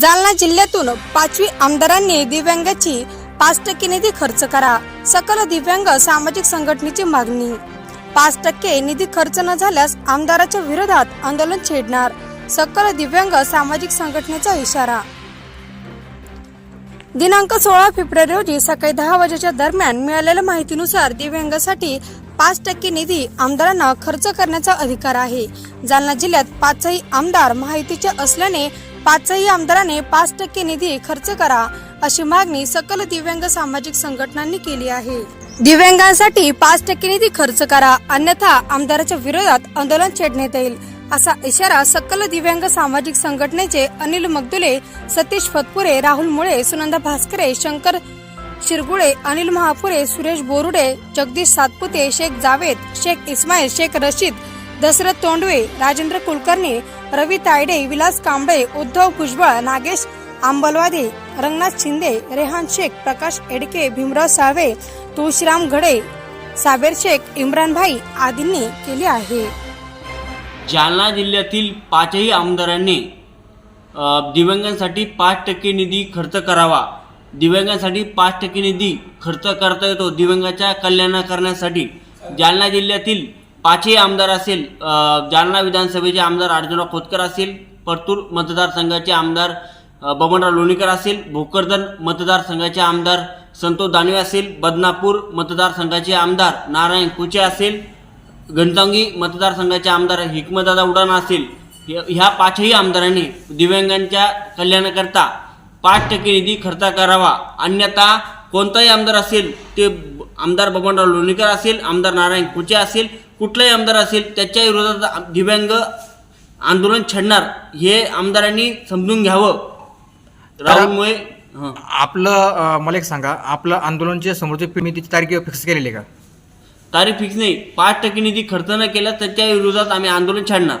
जालना जिल्ह्यातून पाचवी आमदारांनी दिव्यांगाची पाच टक्के निधी खर्च करा. सकल दिव्यांग सामाजिक संघटनेची मागणी. पाच टक्के निधी खर्च न झाल्यास आमदाराच्या विरोधात आंदोलन छेडणार. सकल दिव्यांग सामाजिक संघटनेचा इशारा. दिनांक सोळा फेब्रुवारी रोजी सकाळी दहा वाजेच्या दरम्यान मिळालेल्या माहितीनुसार दिव्यांगासाठी पाच टक्के निधी आमदारांना खर्च करण्याचा अधिकार आहे. जालना जिल्ह्यात पाचही आमदार माहितीचे असल्याने पाचही आमदाराने पाच टक्के निधी खर्च करा अशी मागणी सकल दिव्यांग सामाजिक संघटनांनी केली आहे. दिव्यांगांसाठी पाच टक्के निधी खर्च करा अन्यथा आमदाराच्या विरोधात आंदोलन छेडण्यात येईल असा इशारा सकल दिव्यांग सामाजिक संघटनेचे अनिल मगदुले सतीश फतपुरे राहुल मुळे सुनंदा भास्करे शंकर शिरगुळे अनिल महापुरे सुरेश बोरुडे जगदीश सातपुते शेख जावेद शेख इस्माईल शेख रशीद दशरथ तोंडवे राजेंद्र कुलकर्णी रवी तायडे विलास कांबळे उद्धव भुजबळ नागेश आंबलवादे रंगनाथ शिंदे रेहान शेख प्रकाश एडके भीमराव साळवे तुळशीराम घडे साबेर शेख इम्रान भाई आदींनी केली आहे. जालना जिल्ह्यातील पाचही आमदारांनी दिव्यांगांसाठी पाच टक्के निधी खर्च करावा. दिव्यांगांसाठी पाच टक्के निधी खर्च करता येतो दिव्यांगाच्या कल्याण करण्यासाठी जालना जिल्ह्यातील पाचही आमदार असेल जालना विधानसभेचे आमदार अर्जुनराव खोतकर असेल परतूर मतदारसंघाचे आमदार बबनराव लोणीकर असेल भोकरदन मतदारसंघाचे आमदार संतोष दानवे असेल बदनापूर मतदारसंघाचे आमदार नारायण कुचे असेल गणतांगी मतदारसंघाचे आमदार हिकमतदादा उडाना असेल ह्या ह्या पाचही आमदारांनी दिव्यांगांच्या कल्याणाकरता पाच टक्के निधी खर्च करावा. अन्यथा कोणताही आमदार असेल ते आमदार बबनराव लोणीकर असेल आमदार नारायण कुचे असेल कुठलाही आमदार असेल त्याच्या विरोधात दिव्यांग आंदोलन छेडणार हे आमदारांनी समजून घ्यावं. राहुलमुळे आपलं मला एक सांगा आपलं आंदोलनच्या समोरची पिढीची तारीख फिक्स केलेली आहे का? तारीख फिक्स नाही. पाच टक्के निधी खर्च न केल्यास त्याच्या विरोधात आम्ही आंदोलन छाडणार.